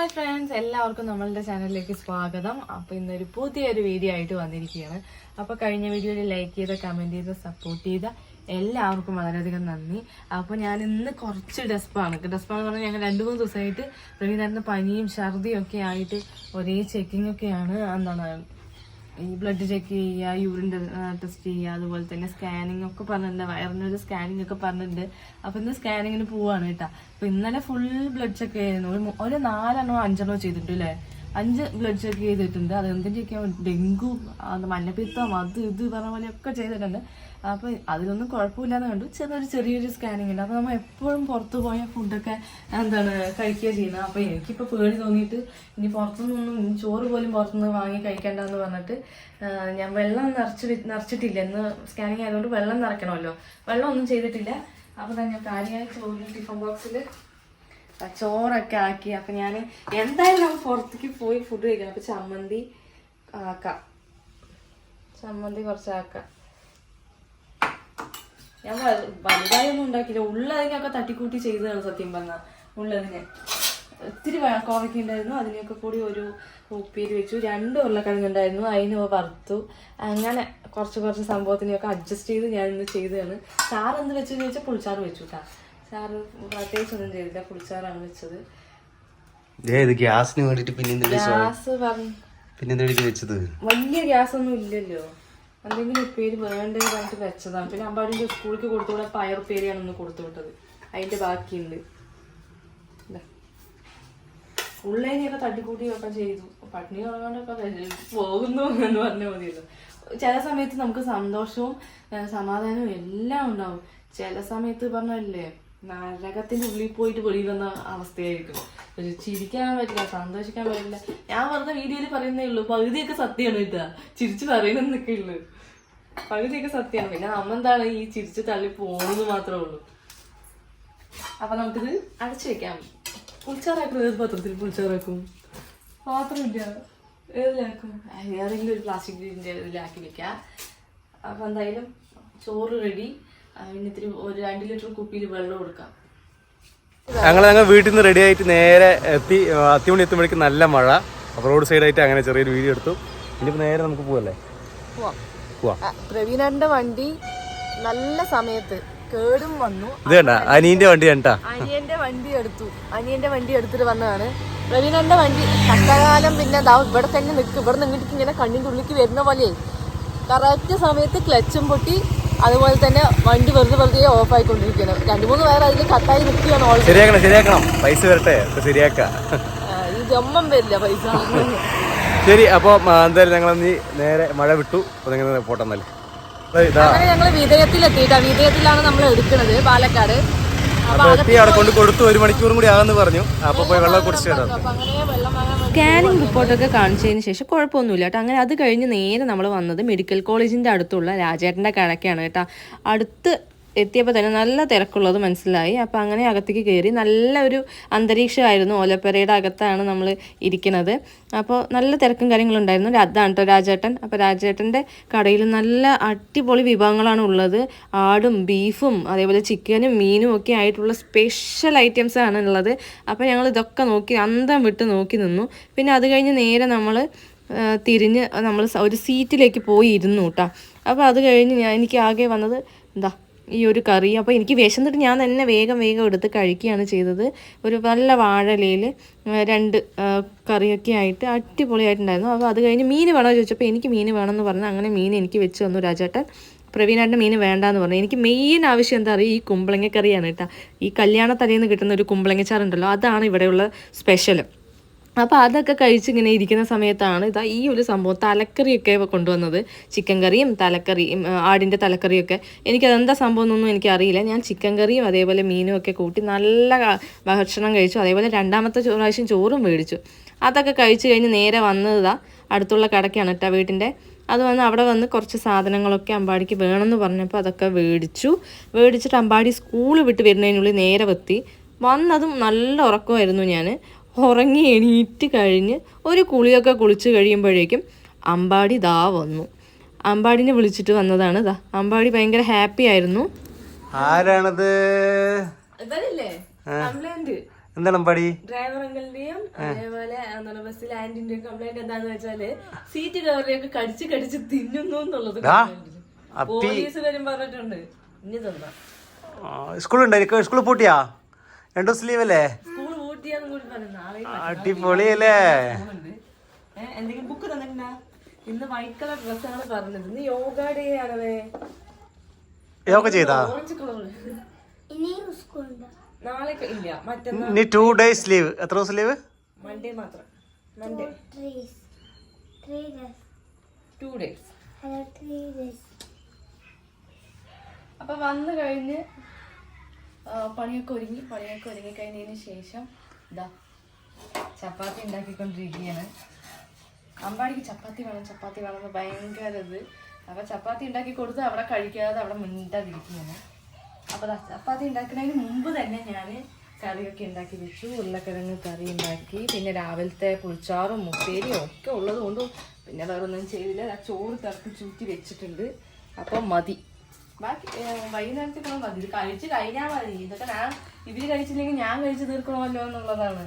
Hi friends എല്ലാവർക്കും നമ്മളുടെ ചാനലിലേക്ക് സ്വാഗതം. അപ്പോൾ ഇന്നൊരു പുതിയൊരു വീഡിയോ ആയിട്ട് വന്നിരിക്കുകയാണ്. അപ്പോൾ കഴിഞ്ഞ വീഡിയോയിൽ ലൈക്ക് ചെയ്ത കമന്റ് ചെയ്ത സപ്പോർട്ട് ചെയ്ത എല്ലാവർക്കും വളരെയധികം നന്ദി. അപ്പോൾ ഞാൻ ഇന്ന് കുറച്ച് ഡെസ്പാണ്. ഡെസ്പാന്ന് പറഞ്ഞാൽ ഞങ്ങൾ രണ്ട് മൂന്ന് ദിവസമായിട്ട് പ്രവീണേട്ടന് പനിയും ഛർദിയും ഒക്കെ ആയിട്ട് ഒരേ ചെക്കിംഗ് ഒക്കെയാണ് എന്താണ് ഈ ബ്ലഡ് ചെക്ക് ചെയ്യുക യൂറിൻ ടെസ്റ്റ് ചെയ്യുക അതുപോലെ തന്നെ സ്കാനിങ് ഒക്കെ പറഞ്ഞിട്ടുണ്ട്. വയറിനൊരു സ്കാനിങ് ഒക്കെ പറഞ്ഞിട്ടുണ്ട്. അപ്പൊ ഇന്ന് സ്കാനിങ്ങിന് പോവാണ് കേട്ടോ. അപ്പൊ ഇന്നലെ ഫുൾ ബ്ലഡ് ചെക്ക് ചെയ്യുന്നു ഒരു നാലെണ്ണോ അഞ്ചെണ്ണോ ചെയ്തിട്ടുണ്ട് അല്ലേ അഞ്ച് ബ്ലഡ് ചെക്ക് ചെയ്തിട്ടുണ്ട്. അത് എന്തിന്റെ ഒക്കെ ഡെങ്കു മഞ്ഞപ്പിത്തം അത് ഇത് പറഞ്ഞ പോലെ ഒക്കെ ചെയ്തിട്ടുണ്ട്. അപ്പൊ അതിലൊന്നും കുഴപ്പമില്ലാന്ന് കണ്ടു. ചെറിയൊരു ചെറിയൊരു സ്കാനിങ് ഉണ്ട്. അപ്പൊ നമ്മൾ എപ്പോഴും പുറത്ത് പോയ ഫുഡൊക്കെ എന്താണ് കഴിക്കുക ചെയ്യുന്നത്. അപ്പൊ എനിക്കിപ്പോ പേടി തോന്നിയിട്ട് ഇനി പുറത്തുനിന്നൊന്നും ചോറ് പോലും പുറത്തുനിന്ന് വാങ്ങി കഴിക്കണ്ടെന്ന് പറഞ്ഞിട്ട് ഞാൻ വെള്ളം നിറച്ച് നിറച്ചിട്ടില്ല. ഇന്ന് സ്കാനിങ് ആയതുകൊണ്ട് വെള്ളം നിറയ്ക്കണമല്ലോ. വെള്ളം ഒന്നും ചെയ്തിട്ടില്ല. അപ്പൊ തന്നെ കാര്യമായി ചോറ് ടിഫിൻ ബോക്സിൽ ചോറൊക്കെ ആക്കി. അപ്പൊ ഞാൻ എന്തായാലും നമ്മൾ പുറത്തേക്ക് പോയി ഫുഡ് കഴിക്കണം. അപ്പൊ ചമ്മന്തി ആക്കാം. ചമ്മന്തി കുറച്ചാക്കാം. ഞാൻ വലുതായൊന്നും ഉണ്ടാക്കിയില്ല. ഉള്ളതിനൊക്കെ തട്ടിക്കൂട്ടി ചെയ്തതാണ് സത്യം പറഞ്ഞാൽ ഉള്ളതിനെ. ഒത്തിരി കോവയ്ക്ക ഉണ്ടായിരുന്നു. അതിനെയൊക്കെ കൂടി ഒരു ഉപ്പേരി വെച്ചു. രണ്ട് ഉരുളക്കിഴങ്ങ് ഉണ്ടായിരുന്നു. അതിന് വറുത്തു. അങ്ങനെ കുറച്ച് കുറച്ച് സംഭവത്തിനെയൊക്കെ അഡ്ജസ്റ്റ് ചെയ്ത് ഞാൻ ഇന്ന് ചെയ്തതാണ്. ചാറ് എന്ത് വെച്ചെന്ന് ചോദിച്ചാൽ പുളിച്ചാറ് വെച്ചു കേട്ടാ പ്രത്യേകിച്ചൊന്നും ചെയ്തില്ല. പുളിച്ചാറാണ് വെച്ചത്. ഇത് ഗ്യാസിന് വേണ്ടിട്ട് പിന്നെ ഗ്യാസ് പിന്നെ വെച്ചത്. വലിയ ഗ്യാസ് ഒന്നും ഇല്ലല്ലോ. എന്തെങ്കിലും ഉപ്പേരി പറഞ്ഞിട്ട് വെച്ചതാണ്. പിന്നെ അമ്പാടിന്റെ സ്കൂളിലേക്ക് കൊടുത്തുകൂടെ പയറുപ്പേരിയാണ് ഒന്ന് കൊടുത്തു വിട്ടത്. അതിന്റെ ബാക്കിയുണ്ട്. ഇതാ. ഉള്ളേനെയൊക്കെ തട്ടിക്കൂട്ടി ഒക്കെ ചെയ്തു. പട്ടിണി ഉള്ളതുകൊണ്ടൊക്കെ പോകുന്നു എന്ന് പറഞ്ഞാൽ മതിയല്ലോ. ചില സമയത്ത് നമുക്ക് സന്തോഷവും സമാധാനവും എല്ലാം ഉണ്ടാവും. ചില സമയത്ത് പറഞ്ഞല്ലേ നരകത്തിന്റെ ഉള്ളിൽ പോയിട്ട് വെളിയിൽ വന്ന അവസ്ഥയായിരിക്കും. പക്ഷെ ചിരിക്കാൻ പറ്റില്ല സന്തോഷിക്കാൻ പറ്റില്ല. ഞാൻ പറഞ്ഞ വീഡിയോയിൽ പറയുന്നേ ഉള്ളൂ. പകുതിയൊക്കെ സത്യമാണ് കേട്ടാ. ചിരിച്ചു പറയുന്നൊക്കെ ഉള്ളു. പകുതിയൊക്കെ സത്യമാണ്. പിന്നെ നമ്മെന്താണ് ഈ ചിരിച്ച് തള്ളി പോകുന്നത് മാത്രമേ ഉള്ളൂ. അപ്പൊ നമുക്കിത് അടച്ചു വെക്കാം. പുളിച്ചാറാക്കുന്നത് ഏത് പത്രത്തിൽ പുളിച്ചാറാക്കും? പാത്രമില്ല ഏതിലാക്കും? ഏതെങ്കിലും ഒരു പ്ലാസ്റ്റിക് ഇതിലാക്കി വെക്കാം. അപ്പൊ എന്തായാലും ചോറ് റെഡി പിന്നെ ഒരു രണ്ട് ലിറ്റർ കുപ്പിയിൽ വെള്ളം കൊടുക്കാം. ഞങ്ങൾ ഞങ്ങൾ വീട്ടിൽ നിന്ന് റെഡി ആയിട്ട് നേരെ എത്തി അത്തിമണി എത്തുമ്പോഴേക്കും നല്ല മഴ. അപ്പൊ റോഡ് സൈഡായിട്ട് അങ്ങനെ ചെറിയൊരു വീഡിയോ എടുത്തു. ഇനിയിപ്പോൾ നേരെ നമുക്ക് പോവല്ലേ? പോവാം. പോവാം. പ്രവീണന്റെ വണ്ടി നല്ല സമയത്ത് കേടും വന്നു. ഇത് കണ്ട? അനീന്റെ വണ്ടി കണ്ടാ? അനിയന്റെ വണ്ടി എടുത്തു. അനിയന്റെ വണ്ടി എടുത്തിട്ട് വന്നതാണ്. പ്രവീണന്റെ വണ്ടി കഷ്ടകാലം പിന്നെ ദാ ഇവിടെ തന്നെ നിൽക്കും ഇവിടെ നിന്നിട്ട് ഇങ്ങനെ കണ്ണിന്റെ ഉള്ളിലേക്ക് വരുന്ന പോലെ കറക്റ്റ് സമയത്ത് ക്ലച്ചും പൊട്ടി. അതുപോലെ തന്നെ വണ്ടി വെറുതെ വെറുതെ ഓഫ് ആയിക്കൊണ്ടിരിക്കുന്നു. രണ്ടു മൂന്ന് പേർ അതിൽ കട്ടായി നിൽക്കുകയാണ് ഓൾറെഡി ശരിയാക്കണം ശരിയാക്കണം. പൈസ വരട്ടെ ശരിയാക്ക. ഈ ജമ്മം വരില്ല പൈസ. ശരി അപ്പോൾ എന്തായാലും ഞങ്ങൾ നീ നേരെ മഴ വിട്ടു. അപ്പോൾ നിങ്ങൾ പോട്ടെ എന്നാൽ അപ്പൊ ഇതാ. അങ്ങനെ ഞങ്ങൾ വിധേയത്തിലെത്തിയിട്ടാ വിധേയത്തിലാണ് നമ്മൾ എടുക്കുന്നത് പാലക്കാട്. അപ്പൊ അപ്പോൾ അവിടെ കൊണ്ട് കൊടുത്തു ഒരു മണിക്കൂറും കൂടി ആകുമെന്ന് പറഞ്ഞു. അപ്പോൾ പോയി വെള്ളം കുടിച്ചു അങ്ങനെ വെള്ളം സ്കാനിങ് റിപ്പോർട്ടൊക്കെ കാണിച്ചതിന് ശേഷം കുഴപ്പമൊന്നുമില്ല കേട്ടോ. അങ്ങനെ അത് കഴിഞ്ഞ് നേരെ നമ്മൾ വന്നത് മെഡിക്കൽ കോളേജിന്റെ അടുത്തുള്ള രാജേട്ടന്റെ കടക്കാണ് കേട്ടോ. അടുത്ത് എത്തിയപ്പോൾ തന്നെ നല്ല തിരക്കുള്ളത് മനസ്സിലായി. അപ്പോൾ അങ്ങനെ അകത്തേക്ക് കയറി നല്ലൊരു അന്തരീക്ഷമായിരുന്നു ഓലപ്പുരയുടെ അകത്താണ് നമ്മൾ ഇരിക്കുന്നത് അപ്പോൾ നല്ല തിരക്കും കാര്യങ്ങളും ഉണ്ടായിരുന്നു. അതാണ് കേട്ടോ രാജേട്ടൻ. അപ്പോൾ രാജേട്ടന്റെ കടയിൽ നല്ല അടിപൊളി വിഭവങ്ങളാണ് ഉള്ളത്. ആടും ബീഫും അതേപോലെ ചിക്കനും മീനും ഒക്കെ ആയിട്ടുള്ള സ്പെഷ്യൽ ഐറ്റംസ് ആണ് ഉള്ളത്. അപ്പോൾ ഞങ്ങൾ ഇതൊക്കെ നോക്കി അന്തം വിട്ട് നോക്കി നിന്നു. പിന്നെ അത് കഴിഞ്ഞ് നേരെ നമ്മൾ തിരിഞ്ഞ് നമ്മൾ ഒരു സീറ്റിലേക്ക് പോയി ഇരുന്നു കേട്ടോ അപ്പോൾ അത് കഴിഞ്ഞ് ഞാൻ എനിക്ക് ആകെ വന്നത് എന്താ ഈ ഒരു കറി. അപ്പോൾ എനിക്ക് വിശന്നിട്ട് ഞാൻ തന്നെ വേഗം വേഗം എടുത്ത് കഴിക്കുകയാണ് ചെയ്തത്. ഒരു നല്ല വാഴലയിൽ രണ്ട് കറിയൊക്കെ ആയിട്ട് അടിപൊളിയായിട്ടുണ്ടായിരുന്നു. അപ്പോൾ അത് കഴിഞ്ഞ് മീൻ വേണമെന്ന് ചോദിച്ചപ്പോൾ എനിക്ക് മീൻ വേണമെന്ന് പറഞ്ഞു. അങ്ങനെ മീൻ എനിക്ക് വെച്ച് തന്നു രാജേട്ടൻ. പ്രവീണാന്റെ മീൻ വേണ്ടാന്ന് പറഞ്ഞു. എനിക്ക് മെയിൻ ആവശ്യം എന്താ പറയുക ഈ കുമ്പളങ്ങക്കറിയാണ് കേട്ടോ. ഈ കല്യാണ തലേന്ന് കിട്ടുന്ന ഒരു കുമ്പളങ്ങച്ചാറുണ്ടല്ലോ അതാണ് ഇവിടെയുള്ള സ്പെഷ്യൽ അപ്പോൾ അതൊക്കെ കഴിച്ചിങ്ങനെ ഇരിക്കുന്ന സമയത്താണ് ഇതാ ഈ ഒരു സംഭവം തലക്കറിയൊക്കെ കൊണ്ടുവന്നത്. ചിക്കൻ കറിയും തലക്കറിയും ആടിന്റെ തലക്കറിയൊക്കെ. എനിക്കതെന്താ സംഭവം എന്നൊന്നും എനിക്കറിയില്ല. ഞാൻ ചിക്കൻ കറിയും അതേപോലെ മീനും ഒക്കെ കൂട്ടി നല്ല ഭക്ഷണം കഴിച്ചു. അതേപോലെ രണ്ടാമത്തെ പ്രാവശ്യം ചോറും മേടിച്ചു. അതൊക്കെ കഴിച്ചു കഴിഞ്ഞ് നേരെ വന്നതാ അടുത്തുള്ള കടക്കാണ് കേട്ടോ വീട്ടിന്റെ അത് വന്ന് അവിടെ വന്ന് കുറച്ച് സാധനങ്ങളൊക്കെ അമ്പാടിക്ക് വേണമെന്ന് പറഞ്ഞപ്പോൾ അതൊക്കെ മേടിച്ചു മേടിച്ചിട്ട് അമ്പാടി സ്കൂൾ വിട്ട് വരുന്നതിനുള്ളിൽ നേരെ വെത്തി. വന്നതും നല്ല ഉറക്കമായിരുന്നു ഞാൻ ഉറങ്ങി എണീറ്റ് കഴിഞ്ഞ് ഒരു കുളിയൊക്കെ കുളിച്ച് കഴിയുമ്പോഴേക്കും അമ്പാടി ദാ വന്നു. അമ്പാടിനെ വിളിച്ചിട്ട് വന്നതാണ് ദാ. അമ്പാടി ഭയങ്കര ഹാപ്പി ആയിരുന്നു. ആരാണത്? ഇവരില്ലേ കംപ്ലൈന്റ്. എന്താണ് അമ്പാടി? ഡ്രൈവർ അങ്കിളിന്റെയും അതേപോലെ എന്താണ് ബസ്സിൽ ആന്റിന്റെ കംപ്ലൈന്റ് എന്താന്ന് വെച്ചാൽ സീറ്റ് കവറിയൊക്കെ കടിച്ച് കടിച്ച് തിന്നുന്നു എന്നുള്ളത് പോലീസുകാരും പറഞ്ഞിട്ടുണ്ട്. ഇനി തന്നാ സ്കൂൾ എനിക്ക് സ്കൂളിൽ പൂട്ടിയാ? രണ്ടു ദിവസം ലീവ് അല്ലേ? അടിപൊളിയല്ലേ? എന്തെങ്കിലും ബുക്ക് തന്നിട്ടുണ്ടാ? ഇന്ന് വൈറ്റ് കളർ ഡ്രസ്സാണ് പറഞ്ഞത്. ഇന്ന് യോഗ ഡേ ആണവേ. യോഗ ചെയ്താ? ഓറഞ്ച് കളർ നാളെ ക- ഇല്ല മറ്റന്നാ ഇനി ടു ഡേയ്സ് ലീവ് എത്ര ദിവസം ലീവ് മൺഡേ മാത്രം. മൺഡേ ടു ഡേയ്സ് അപ്പൊ വന്നു കഴിഞ്ഞ് പണിയൊക്കെ ഒരുങ്ങി പണിയൊക്കെ ഒരുങ്ങി കഴിഞ്ഞതിന് ശേഷം ചപ്പാത്തി ഉണ്ടാക്കിക്കൊണ്ടിരിക്കുകയാണ്. അമ്പാടിക്ക് ചപ്പാത്തി വേണം ചപ്പാത്തി വേണം എന്ന് ഭയങ്കര ഇത് അപ്പൊ ചപ്പാത്തി ഉണ്ടാക്കി കൊടുത്ത് അവിടെ കഴിക്കാതെ അവിടെ മിണ്ടാതിരിക്കുകയാണ്. അപ്പൊ ദാ ചപ്പാത്തി ഉണ്ടാക്കുന്നതിന് മുമ്പ് തന്നെ ഞാൻ കറിയൊക്കെ ഉണ്ടാക്കി വെച്ചു. ഉരുളക്കിഴങ്ങ് കറി ഉണ്ടാക്കി. പിന്നെ രാവിലത്തെ പുളിച്ചാറും മുപ്പേരിയും ഒക്കെ ഉള്ളത് കൊണ്ടും പിന്നെ വേറൊന്നും ചെയ്തില്ല. ചോറ് തിറക്കി ചൂറ്റി വെച്ചിട്ടുണ്ട്. അപ്പം മതി. ബാക്കി ഏഹ്, വൈകുന്നേരത്തേക്കുള്ള മതി. ഇത് കഴിച്ച് കഴിഞ്ഞാൽ മതി. ഇതൊക്കെ ഞാൻ ഇവർ കഴിച്ചില്ലെങ്കിൽ ഞാൻ കഴിച്ച് തീർക്കണമല്ലോ എന്നുള്ളതാണ്.